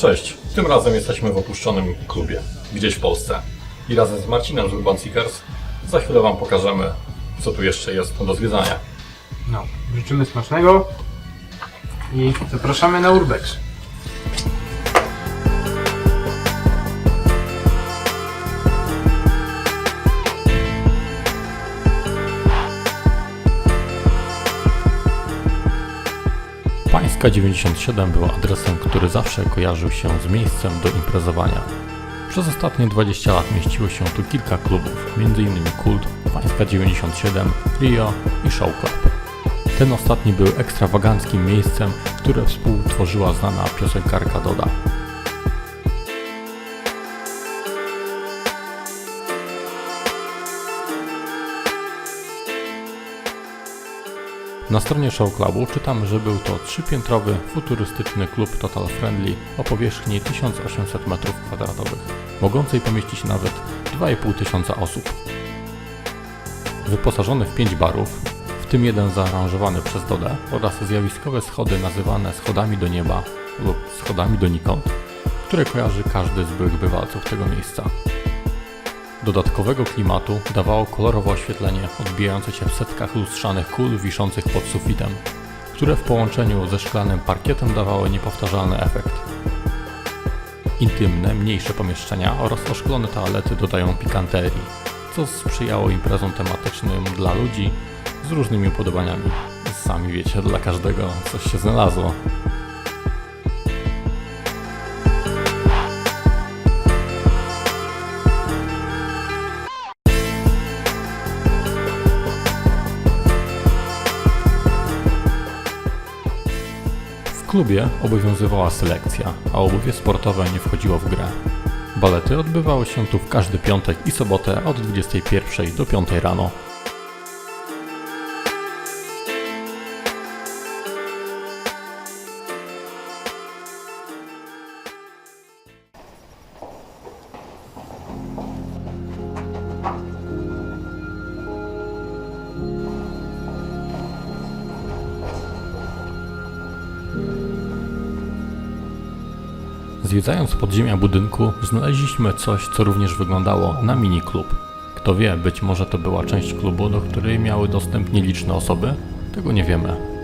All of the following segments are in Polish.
Cześć, tym razem jesteśmy w opuszczonym klubie, gdzieś w Polsce. I razem z Marcinem z Urban Seekers za chwilę Wam pokażemy, co tu jeszcze jest do zwiedzania. No, życzymy smacznego i zapraszamy na Urbex. Pańska 97 była adresem, który zawsze kojarzył się z miejscem do imprezowania. Przez ostatnie 20 lat mieściło się tu kilka klubów, m.in. Kult, Pańska 97, Rio i Show Club. Ten ostatni był ekstrawaganckim miejscem, które współtworzyła znana piosenkarka Doda. Na stronie Show Clubu czytamy, że był to trzypiętrowy, futurystyczny klub Total Friendly o powierzchni 1800 m2, mogącej pomieścić nawet 2,5 tysiąca osób. Wyposażony w pięć barów, w tym jeden zaaranżowany przez Dodę oraz zjawiskowe schody nazywane schodami do nieba lub schodami donikąd, które kojarzy każdy z byłych bywalców tego miejsca. Dodatkowego klimatu dawało kolorowe oświetlenie odbijające się w setkach lustrzanych kul wiszących pod sufitem, które w połączeniu ze szklanym parkietem dawały niepowtarzalny efekt. Intymne, mniejsze pomieszczenia oraz oszklone toalety dodają pikanterii, co sprzyjało imprezom tematycznym dla ludzi z różnymi upodobaniami. Sami wiecie, dla każdego coś się znalazło. Klubie obowiązywała selekcja, a obuwie sportowe nie wchodziło w grę. Balety odbywały się tu w każdy piątek i sobotę od 21 do 5 rano. Zwiedzając podziemia budynku, znaleźliśmy coś, co również wyglądało na mini klub. Kto wie, być może to była część klubu, do której miały dostęp nieliczne osoby? Tego nie wiemy.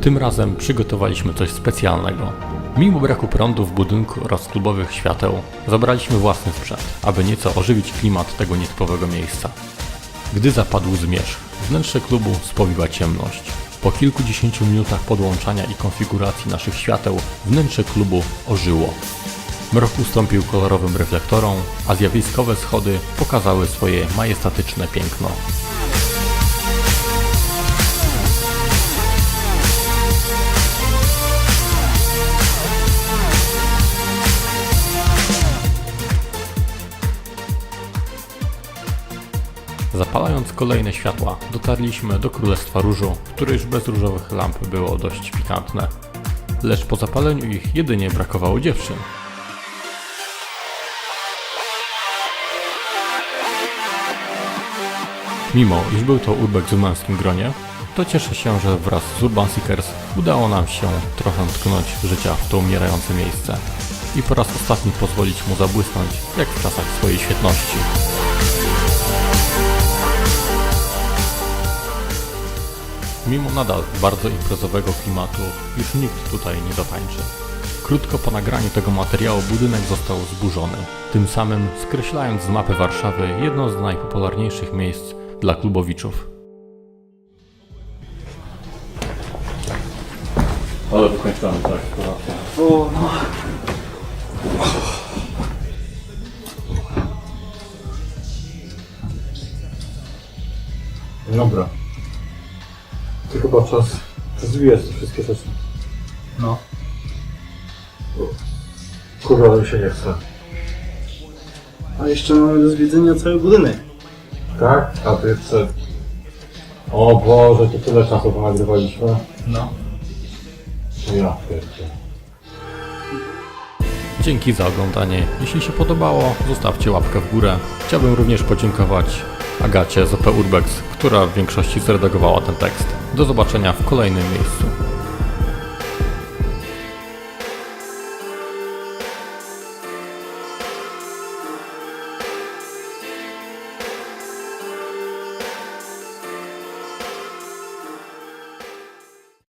Tym razem przygotowaliśmy coś specjalnego. Mimo braku prądu w budynku oraz klubowych świateł, zabraliśmy własny sprzęt, aby nieco ożywić klimat tego nietypowego miejsca. Gdy zapadł zmierzch, wnętrze klubu spowiła ciemność. Po kilkudziesięciu minutach podłączania i konfiguracji naszych świateł, wnętrze klubu ożyło. Mrok ustąpił kolorowym reflektorom, a zjawiskowe schody pokazały swoje majestatyczne piękno. Kolejne światła, dotarliśmy do Królestwa Różu, które już bez różowych lamp było dość pikantne. Lecz po zapaleniu ich jedynie brakowało dziewczyn. Mimo, iż był to urbex w męskim gronie, to cieszę się, że wraz z Urban Seekers udało nam się trochę tknąć życia w to umierające miejsce i po raz ostatni pozwolić mu zabłysnąć, jak w czasach swojej świetności. Mimo nadal bardzo imprezowego klimatu, już nikt tutaj nie zatańczy. Krótko po nagraniu tego materiału budynek został zburzony, tym samym skreślając z mapy Warszawy jedno z najpopularniejszych miejsc dla klubowiczów. Ale wykończamy tak. O, no. Dobra. To chyba czas zwijać te wszystkie rzeczy. No. Kurwa, mi się nie chce. A jeszcze mamy do zwiedzenia cały budynek. Tak? A to jeszcze... O Boże, to tyle czasu to nagrywaliśmy. No. Ja pierdolę. Dzięki za oglądanie. Jeśli się podobało, zostawcie łapkę w górę. Chciałbym również podziękować Agacie z OP Urbex, która w większości zredagowała ten tekst. Do zobaczenia w kolejnym miejscu.